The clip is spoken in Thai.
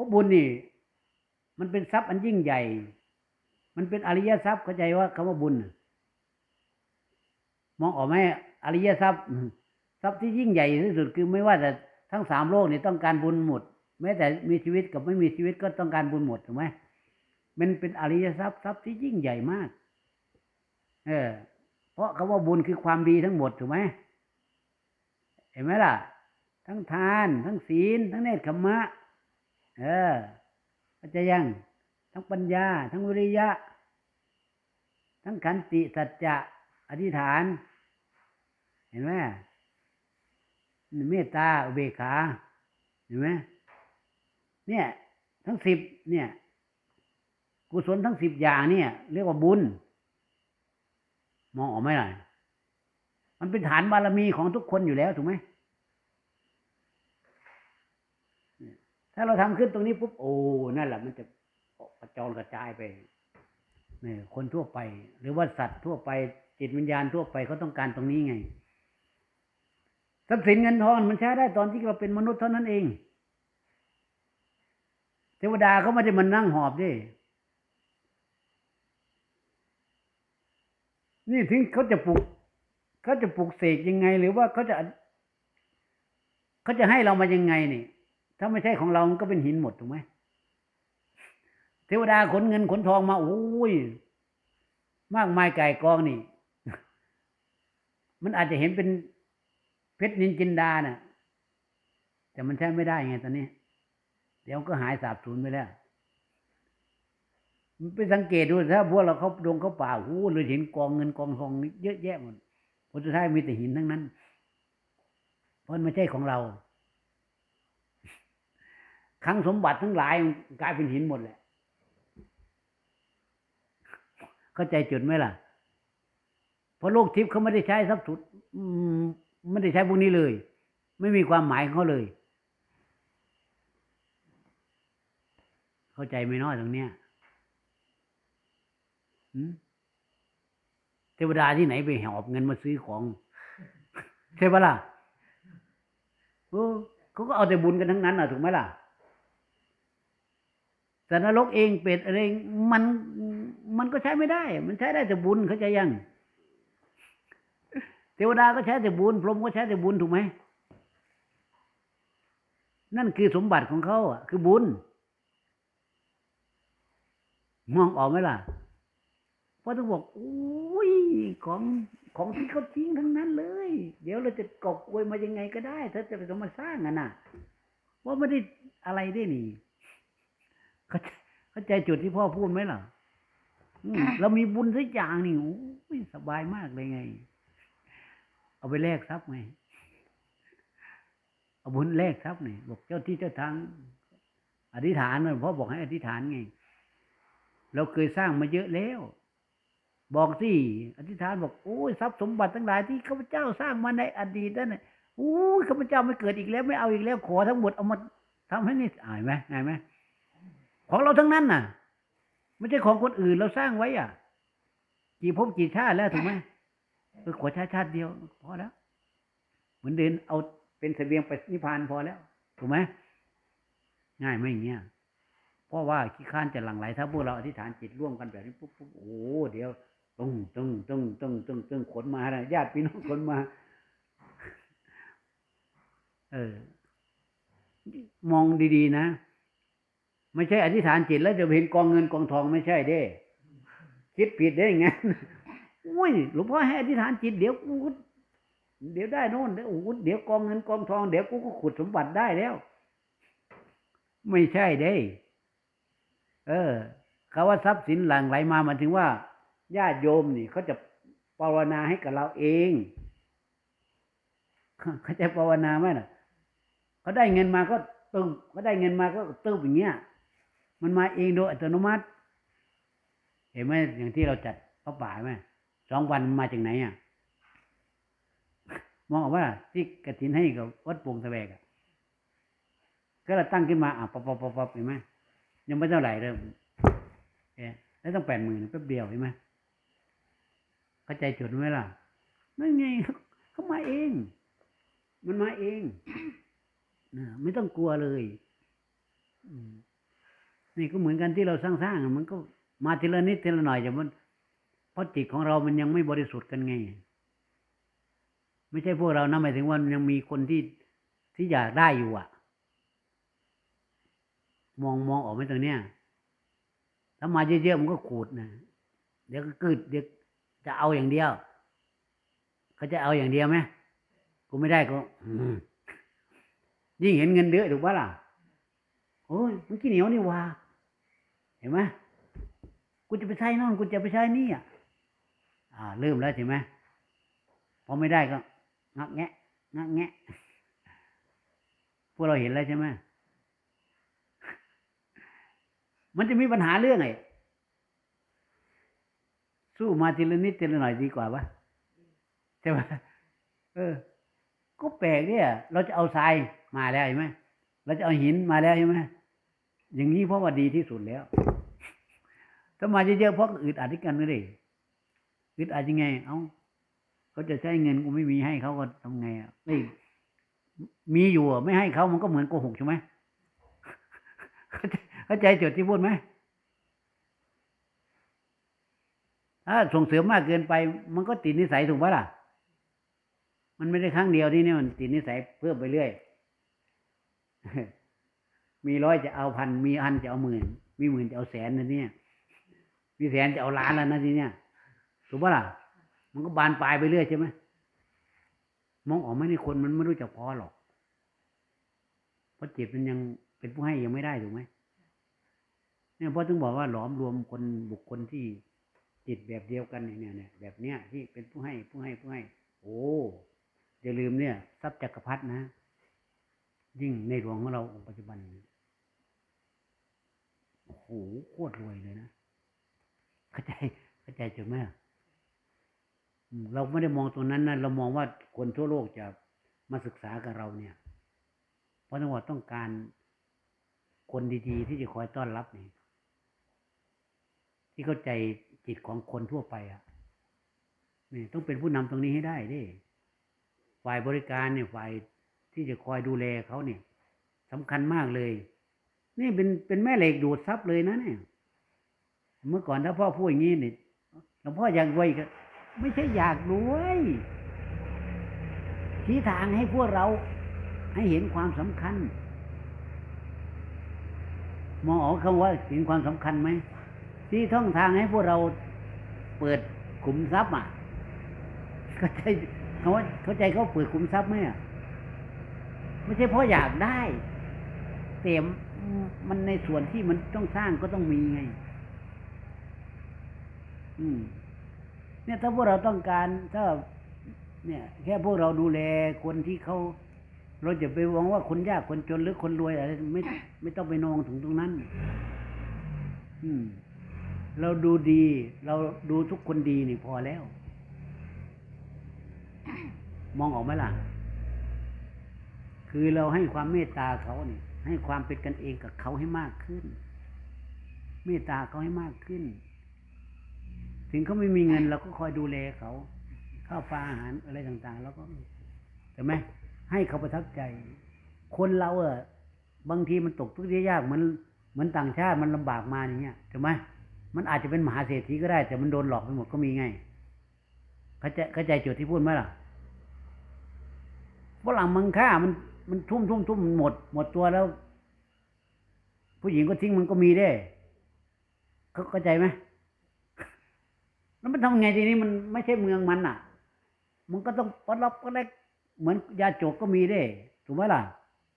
พราะบุญนี่ มันเป็นทรัพย์อันยิ่งใหญ่ มันเป็นอริยทรัพย์เข้าใจว่าคำว่าบุญมองออกไหมอริยทรัพย์ ทรัพย์ที่ยิ่งใหญ่ที่สุดคือไม่ว่าแต่ทั้งสามโลกนี่ต้องการบุญหมดแม้แต่มีชีวิตกับไม่มีชีวิตก็ต้องการบุญหมดถูกไหมมันเป็นอริยทรัพย์ทรัพย์ที่ยิ่งใหญ่มาก เออ เพราะคำว่าบุญคือความดีทั้งหมดถูกไหมเห็นไหมล่ะ ทั้งทาน ทั้งศีล ทั้งเนคขมมะ เออเข้าใจยัง ทั้งปัญญา ทั้งวิริยะ ทั้งขันติสัจจะอธิษฐาน เห็นไหมเมตตาอุเบกขา เห็นไหมเนี่ย ทั้งสิบเนี่ย กุศลทั้งสิบอย่างเนี่ย เรียกว่าบุญ มองออกไหมล่ะมันเป็นฐานบารมีของทุกคนอยู่แล้วถูกไหม ถ้าเราทำขึ้นตรงนี้ปุ๊บโอ้นั่นแหละมันจะกระจรกระจายไปเนี่ยคนทั่วไป หรือว่าสัตว์ทั่วไป จิตวิญญาณทั่วไปเขาต้องการตรงนี้ไงทรัพย์สินเงินทองมันใช้ได้ตอนที่เราเป็นมนุษย์เท่านั้นเอง เทวดาเขาไม่ได้มานั่งหอบดินี่ถึงเขาจะปลุกเขาจะปลุกเสกยังไง หรือว่าเขาจะเขาจะให้เรามายังไงนี่ ถ้าไม่ใช่ของเรามันก็เป็นหินหมดถูกไหมเทวดาขนเงินขนทองมาโอ้ย มากมายไก่กองนี่ มันอาจจะเห็นเป็นเพชรนินจินดาน่ะ แต่มันใช้ไม่ได้ไงตอนนี้ เดี๋ยวก็หายสาบสูญไปแล้วมันไปสังเกตดูถ้าพวกเราเขาดงเขาป่าโอ้เลยเห็นกองเงินกองทองเยอะแยะหมดผลสุดท้ายมีแต่หินทั้งนั้น เพราะมันไม่ใช่ของเรา ครั้งสมบัติทั้งหลายกลายเป็นหินหมดแหละ เข้าใจจุดไหมล่ะ เพราะโลกทิพย์เขาไม่ได้ใช้ทรัพย์สุดไม่ได้ใช้พวกนี้เลย ไม่มีความหมายเขาเลย เข้าใจไหมน้อยตรงเนี้ยเทวดาที่ไหนไปหอบเงินมาซื้อของใช่ปะล่ะเออเขาก็เอาแต่บุญกันทั้งนั้นอะถูกไหมล่ะ แต่นรกเองเปรตอะไรเองมันมันก็ใช้ไม่ได้ มันใช้ได้แต่บุญเขาใจยัง เทวดาก็ใช้แต่บุญ พรหมก็ใช้แต่บุญถูกไหม นั่นคือสมบัติของเขาอะ คือบุญ มองออกไหมล่ะ เพราะต้องบอกอุ้ยของของที่เขาทิ้งทั้งนั้นเลย เดี๋ยวเราจะกอบอวยมายังไงก็ได้ ถ้าจะไปต้องมาสร้างอะนะว่าไม่ได้อะไรได้นี่ เข้าใจเข้าใจจุดที่พ่อพูดไหมล่ะอืมเรามีบุญสักอย่างนี่โอ้ยสบายมากเลยไง เอาไปแลกทรัพย์ไงเอาบุญแลกทรัพย์ไงบอกเจ้าที่เจ้าทางอธิษฐานนะพ่อบอกให้อธิษฐานไง เราเคยสร้างมาเยอะแล้ว บอกสิอธิษฐานบอกโอ้ยทรัพย์สมบัติทั้งหลายที่ข้าพเจ้าสร้างมาในอดีตนั่นน่ะโอ้ยข้าพเจ้าไม่เกิดอีกแล้ว ไม่เอาอีกแล้วขอทั้งหมดเอามาทำให้นี่อ่านไหมอ่านไหม ของเราทั้งนั้นน่ะ ไม่ใช่ของคนอื่นเราสร้างไว้อะ กี่ภพกี่ชาติแล้วถูกไหมเออขอชาติชาติเดียวพอแล้ว เหมือนเดินเอาเป็นเสบียงไปนิพพานพอแล้ว ถูกไหมง่ายไหมอย่างเงี้ยเพราะว่าขี้ข้านจะหลั่งไหลถ้าพวกเราอธิษฐานจิตร่วมกันแบบนี้ปุ๊บปุ๊บโอ้โหเดี๋ยวตึงตึงตึงตึงตึงตึงขนมานะญาติพี่น้องขนมา เออ มองดีๆนะ ไม่ใช่อธิษฐานจิตแล้วจะเห็นกองเงินกองทองไม่ใช่เด้ คิดผิดได้ยังไงอุ้ยหลวงพ่อให้อธิษฐานจิตเดี๋ยวกูเดี๋ยวได้โน่นเดี๋ยวโอ้โหเดี๋ยวกองเงินกองทองเดี๋ยวกูก็ขุดสมบัติได้แล้ว ไม่ใช่เด้ เออคำว่าทรัพย์สินหลั่งไหลมาหมายถึงว่าญาติโยมนี่เขาจะภาวนาให้กับเราเองเขาจะภาวนาไหมล่ะเขาได้เงินมาก็ตึ้มเขาได้เงินมาก็ตึ้มอย่างเงี้ย มันมาเองโดยอัตโนมัติ เห็นไหมอย่างที่เราจัดพระป่าไหมสองวันมันมาจากไหนอะมองออกว่าที่กระถินให้กับวัดป่งสะแบกอะก็เราตั้งขึ้นมาอะปั๊บปั๊บปั๊บปั๊บเห็นไหมยังไม่เท่าไหร่เริ่มเอ๊แล้วต้องแปดหมื่นแป๊บเดียวเห็นไหมเข้าใจจุดไหมล่ะนั่นไงเขามาเอง มันมาเองนะไม่ต้องกลัวเลย อืม นี่ก็เหมือนกันที่เราสร้างๆมันก็มาทีละนิดทีละหน่อยแต่มันเพราะจิตของเรามันยังไม่บริสุทธิ์กันไง ไม่ใช่พวกเรานะหมายถึงว่ามันยังมีคนที่ที่อยากได้อยู่อะ มองมองออกไหมตรงเนี้ยถ้ามาเยอะๆมันก็ขูดนะเดี๋ยวก็กึดเดี๋ยวจะเอาอย่างเดียวเขาจะเอาอย่างเดียวไหมกูไม่ได้ก็ยิ่งเห็นเงินเยอะถูกปะล่ะโอ้ยมันขี้เหนียวนี่ว่า เห็นไหมกูจะไปใช้นั่นกูจะไปใช้นี่อะอ่าเริ่มแล้วใช่ไหมพอไม่ได้ก็งักแงะงักแงะพวกเราเห็นแล้วใช่ไหมมันจะมีปัญหาเรื่องไงสู้มาทีละนิดทีละหน่อยดีกว่าปะใช่ไหมเออ ก็แปลกเนี่ย เราจะเอาทรายมาแล้วเห็นไหมเราจะเอาหินมาแล้วใช่ไหม อย่างนี้เพราะว่าดีที่สุดแล้วถ้ามาเยอะๆเพราะอึดอัดด้วยกันเลยอึดอัดยังไง เอ้าเขาจะใช้เงินกูไม่มีให้เขาก็ทำไงอะไม่มีอยู่ไม่ให้เขามันก็เหมือนโกหกใช่ไหมเข้าใจเข้าใจจุดที่พูดไหมถ้าส่งเสริมมากเกินไป มันก็ติดนิสัยถูกปะล่ะ มันไม่ได้ครั้งเดียวที่นี่มันติดนิสัยเพิ่มไปเรื่อย มีร้อยจะเอาพันมีพันจะเอาหมื่น มีหมื่นจะเอาแสนนะเนี่ยมีแสนจะเอาล้านแล้วนะทีเนี้ยถูกปะล่ะ มันก็บานปลายไปเรื่อยใช่ไหมมองออกไหมนี่คนมันไม่รู้จักพอหรอก เพราะจิตมันยังเป็นผู้ให้ยังไม่ได้ถูกไหมเนี่ยเพราะถึงบอกว่าหลอมรวมคนบุคคลที่จิตแบบเดียวกันเนี่ยเนี่ยแบบเนี้ยที่เป็นผู้ให้ผู้ให้ผู้ให้ โอ้อย่าลืมเนี่ยทรัพย์จักรพรรดินะ ยิ่งในหลวงของเราองค์ปัจจุบันนี้ โอ้โหโคตรรวยเลยนะเข้าใจเข้าใจจุดไหมเราไม่ได้มองตรงนั้นนะเรามองว่าคนทั่วโลกจะมาศึกษากับเราเนี่ย เพราะจังหวัดต้องการคนดี ๆ ที่จะคอยต้อนรับนี่ที่เข้าใจจิตของคนทั่วไปอะนี่ต้องเป็นผู้นำตรงนี้ให้ได้ดิฝ่ายบริการเนี่ยฝ่ายที่จะคอยดูแลเขาเนี่ยสำคัญมากเลย นี่เป็นเป็นแม่เหล็กดูดซับเลยนะเนี่ย เมื่อก่อนถ้าพ่อพูดอย่างนี้เนี่ยหลวงพ่ออยากรวยก็ไม่ใช่อยากรวยชี้ทางให้พวกเราให้เห็นความสำคัญ มองออกคำว่าเห็นความสำคัญไหมที่ท่องทางให้พวกเราเปิดขุมทรัพย์อะเข้าใจเขาเข้าใจเขาเปิดขุมทรัพย์ไหมอะไม่ใช่เพราะอยากได้แต่มั มันในส่วนที่มันต้องสร้างก็ต้องมีไง อืม เนี่ยถ้าพวกเราต้องการ ถ้า เนี่ย แค่พวกเราดูแลคนที่เขาเราจะไปหวังว่าคนยากคนจนหรือคนรวยอะไรไม่ไม่ต้องไปนองถึงตรงนั้น อืม เราดูดี เราดูทุกคนดีนี่พอแล้ว มองออกไหมล่ะ คือเราให้ความเมตตาเขาเนี่ย ให้ความเป็นกันเองกับเขาให้มากขึ้น เมตตาเขาให้มากขึ้น ถึงเขาไม่มีเงินเราก็คอยดูแลเขาข้าวปลาอาหารอะไรต่างๆ แล้วก็ใช่ไหมให้เขาประทับใจ คนเราเออบางทีมันตกทุกข์ได้ยากเหมือนเหมือนต่างชาติมันลำบากมาอย่างเงี้ยใช่ไหมมันอาจจะเป็นมหาเศรษฐีก็ได้ แต่มันโดนหลอกไปหมดก็มีไงเข้าใจเข้าใจจุดที่พูดไหมล่ะฝรั่งมังค่ามัน มันทุ่มทุ่มทุ่มหมด หมดตัวแล้ว ผู้หญิงก็ทิ้งมันก็มีได้เขาเข้าใจไหมแล้วมันทำไงทีนี้มันไม่ใช่เมืองมันอะ มันก็ต้องปลดล็อกก็ได้เหมือนยาจกก็มีได้ ถูกไหมล่ะ